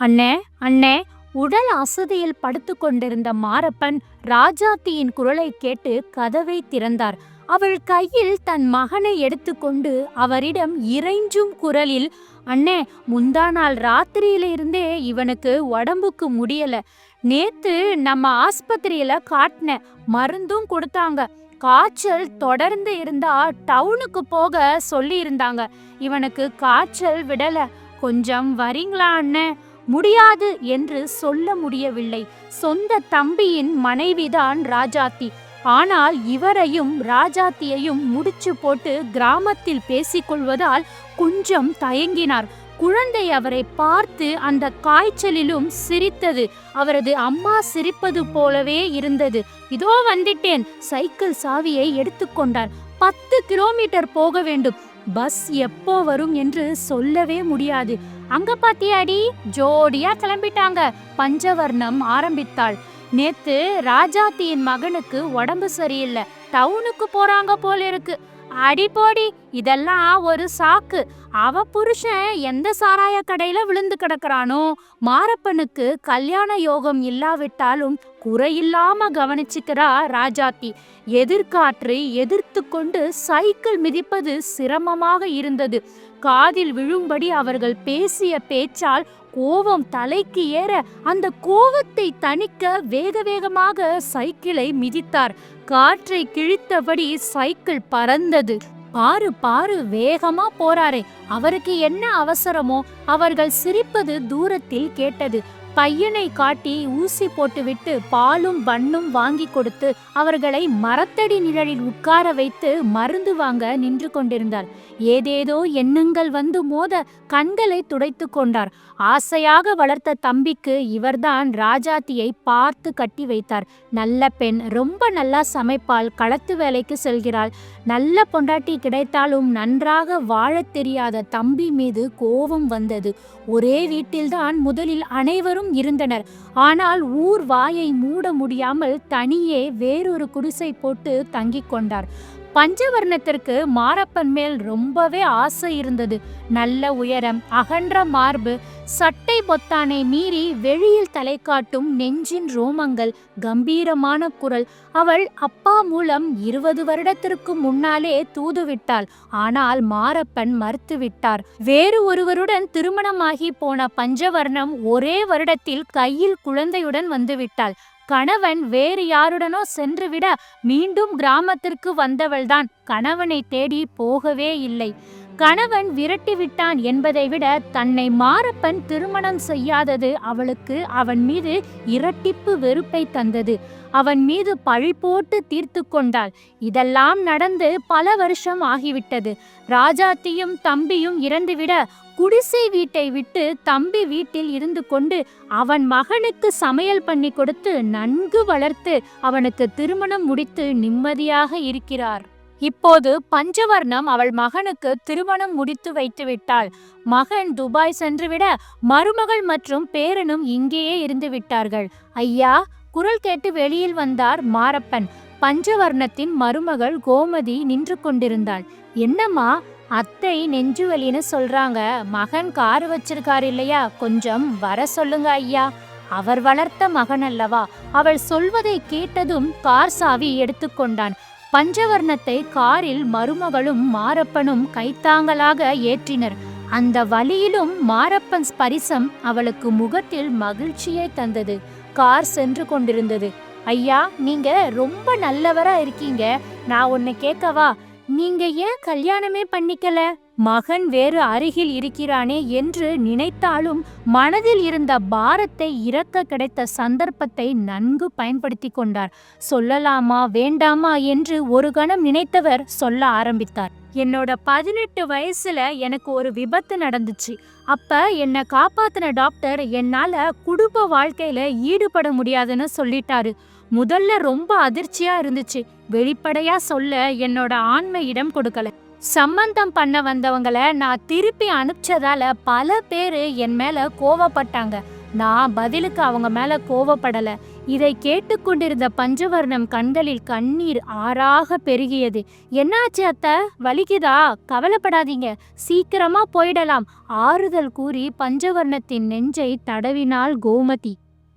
அண்ணே அண்ணே உடல் அசதியில் படுத்து கொண்டிருந்த மாரப்பன் ராஜாத்தியின் குரலை கேட்டு கதவை திறந்தார். அவள் கையில் தன் மகனை எடுத்துக்கொண்டு அவரிடம் இறைஞ்சும் குரலில் அண்ணே முந்தா நாள் ராத்திரியில இருந்தே இவனுக்கு உடம்புக்கு முடியல. நேத்து நம்ம ஆஸ்பத்திரியில காட்டினேன் மருந்தும் கொடுத்தாங்க. காய்ச்சல் தொடர்ந்து இருந்தா டவுனுக்கு போக சொல்லி இருந்தாங்க இவனுக்கு காய்ச்சல் விடல. கொஞ்சம் வரீங்களா அண்ணே? முடியாது என்று சொல்ல முடியவில்லை. சொந்த தம்பியின் மனைவிதான் ராஜாத்தி. ஆனால் இவரையும் ராஜாத்தியையும் முடிச்சு போட்டு கிராமத்தில் பேசிக்கொள்வதால் கொஞ்சம் தயங்கினார். குழந்தை அவரை பார்த்து அந்த காய்ச்சலிலும் சிரித்தது. அவரது அம்மா சிரிப்பது போலவே இருந்தது. இதோ வந்துட்டேன். சைக்கிள் சாவியை எடுத்துக்கொண்டார். பத்து கிலோமீட்டர் போக வேண்டும். பஸ் எப்போ வரும் என்று சொல்லவே முடியாது. அங்க பாத்தியாடி? ஜோடியா கிளம்பிட்டாங்க. பஞ்சவர்ணம் ஆரம்பித்தாள். நேத்து ராஜாத்தியின் மகனுக்கு உடம்பு சரியில்லை. டவுனுக்கு போறாங்க போல இருக்கு. அடி போடி இதெல்லாம் ஒரு சாக்கு. அவ புருஷன் எந்த சாராய கடையில விழுந்து கிடக்குறானோ? மாரப்பனுக்கு கல்யாண யோகம் இல்லாவிட்டாலும் குறையில்லாம கவனிச்சுக்கிறா ராஜாத்தி. எதிர்காற்றை எதிர்த்து கொண்டு சைக்கிள் மிதிப்பது சிரமமாக இருந்தது. காதில் விழும்படி அவர்கள் பேசிய பேச்சால் கோபம் தலைக்கு ஏற அந்த கோபத்தை தணிக்க வேக வேகமாக சைக்கிளை மிதித்தார். காற்றை கிழித்தபடி சைக்கிள் பறந்தது. பாரு பாரு வேகமா போறாரே. அவருக்கு என்ன அவசரமோ? அவர்கள் சிரிப்பது தூரத்தில் கேட்டது. பையனை காட்டி ஊசி போட்டுவிட்டு பாலும் பண்ணும் வாங்கி கொடுத்து அவர்களை மரத்தடி நிழலில் உட்கார வைத்து மருந்து வாங்க நின்று கொண்டிருந்தார். ஏதேதோ எண்ணங்கள் வந்து மோத கண்களை துடைத்து கொண்டார். ஆசையாக வளர்த்த தம்பிக்கு இவர்தான் ராஜாத்தியை பார்த்து கட்டி வைத்தார். நல்ல பெண் ரொம்ப நல்லா சமைப்பாள் களத்து வேலைக்கு செல்கிறாள். நல்ல பொண்டாட்டி கிடைத்தாலும் நன்றாக வாழத் தெரியாத தம்பி மீது கோபம் வந்தது. ஒரே வீட்டில்தான் முதலில் அனைவரும் இருந்தனர். ஆனால் ஊர் வாயை மூட முடியாமல் தனியே வேறொரு குடிசை போட்டு தங்கிக் கொண்டார். பஞ்சவர்ணத்திற்கு மாரப்பன் மேல் ரொம்பவே ஆசை இருந்தது. நல்ல உயரம் அகன்ற மார்பு சட்டை பொத்தானை மீறி வெளியில் தலை காட்டும் நெஞ்சின் ரோமங்கள் கம்பீரமான குரல். அவள் அப்பா மூலம் இருபது வருடத்திற்கு முன்னாலே தூதுவிட்டாள். ஆனால் மாரப்பன் மறுத்துவிட்டார். வேறு ஒருவருடன் திருமணமாகி போன பஞ்சவர்ணம் ஒரே வருடத்தில் கையில் குழந்தையுடன் வந்துவிட்டாள். கணவன் வேறு யாருடனோ சென்றுவிட மீண்டும் கிராமத்திற்கு வந்தவள்தான். கணவனை தேடி போகவே இல்லை. கணவன் விரட்டி விட்டான் என்பதை விட தன்னை மாரப்பன் திருமணம் செய்யாதது அவளுக்கு அவன் மீது இரட்டிப்பு வெறுப்பை தந்தது. அவன் மீது பழி போட்டு தீர்த்து கொண்டாள். இதெல்லாம் நடந்து பல வருஷம் ஆகிவிட்டது. ராஜாத்தியும் தம்பியும் இறந்துவிட குடிசை வீட்டை விட்டு தம்பி வீட்டில் இருந்து கொண்டு அவன் மகனுக்கு சமையல் பண்ணி கொடுத்து நன்கு வளர்த்து அவனுக்கு திருமணம் முடித்து நிம்மதியாக இருக்கிறார். இப்போது பஞ்சவர்ணம் அவள் மகனுக்கு திருமணம் முடித்து வைத்து விட்டாள். மகன் துபாய் சென்றுவிட மருமகள் மற்றும் பேரனும் இங்கேயே இருந்து விட்டார்கள். ஐயா குரல் கேட்டு வெளியில் வந்தார் மாரப்பன். பஞ்சவர்ணத்தின் மருமகள் கோமதி நின்று கொண்டிருந்தாள். என்னம்மா அத்தை நெஞ்சு வலின்னு சொல்றாங்க. மகன் கார் வச்சிருக்காரு இல்லையா? கொஞ்சம் வர சொல்லுங்க ஐயா. அவர் வளர்த்த மகன் அல்லவா? அவள் சொல்வதை கேட்டதும் கார் சாவி எடுத்துக்கொண்டான். பஞ்சவர்ணத்தை காரில் மருமகளும் மாரப்பனும் கைத்தாங்கலாக ஏற்றினர். அந்த வழியிலும் மாரப்பன் ஸ்பரிசம் அவளுக்கு முகத்தில் மகிழ்ச்சியை தந்தது. கார் சென்று கொண்டிருந்தது. ஐயா நீங்க ரொம்ப நல்லவரா இருக்கீங்க. நான் உன்னை கேட்கவா நீங்க ஏன் கல்யாணமே பண்ணிக்கல? மகன் வேறு அருகில் இருக்கிறானே என்று நினைத்தாலும் மனதில் இருந்த பாரத்தை இறக்க கிடைத்த சந்தர்ப்பத்தை நன்கு பயன்படுத்தி கொண்டார். சொல்லலாமா வேண்டாமா என்று ஒரு கணம் நினைத்தவர் சொல்ல ஆரம்பித்தார். என்னோட பதினெட்டு வயசுல எனக்கு ஒரு விபத்து நடந்துச்சு. அப்ப என்னை காப்பாத்தின டாக்டர் என்னால குடும்ப வாழ்க்கையில ஈடுபட முடியாதுன்னு சொல்லிட்டாரு. முதல்ல ரொம்ப அதிர்ச்சியா இருந்துச்சு. வெளிப்படையா சொல்ல என்னோட ஆண்மை இடம் கொடுக்கல. சம்பந்தம் பண்ண வந்தவங்களை நான் திருப்பி அனுப்பிச்சதால பல பேர் என் மேல கோவப்பட்டாங்க. நான் பதிலுக்கு அவங்க மேல கோவப்படல. இதை கேட்டுக்கொண்டிருந்த பஞ்சவர்ணம் கண்களில் கண்ணீர் ஆறாக பெருகியது. என்னாச்சு அத்தை? வலிக்குதா? கவலைப்படாதீங்க. சீக்கிரமா போயிடலாம். ஆறுதல் கூறி பஞ்சவர்ணத்தின் நெஞ்சை தடவினாள் கோமதி.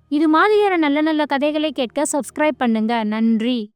இது மாதிரியான நல்ல நல்ல கதைகளை கேட்க சப்ஸ்கிரைப் பண்ணுங்க. நன்றி.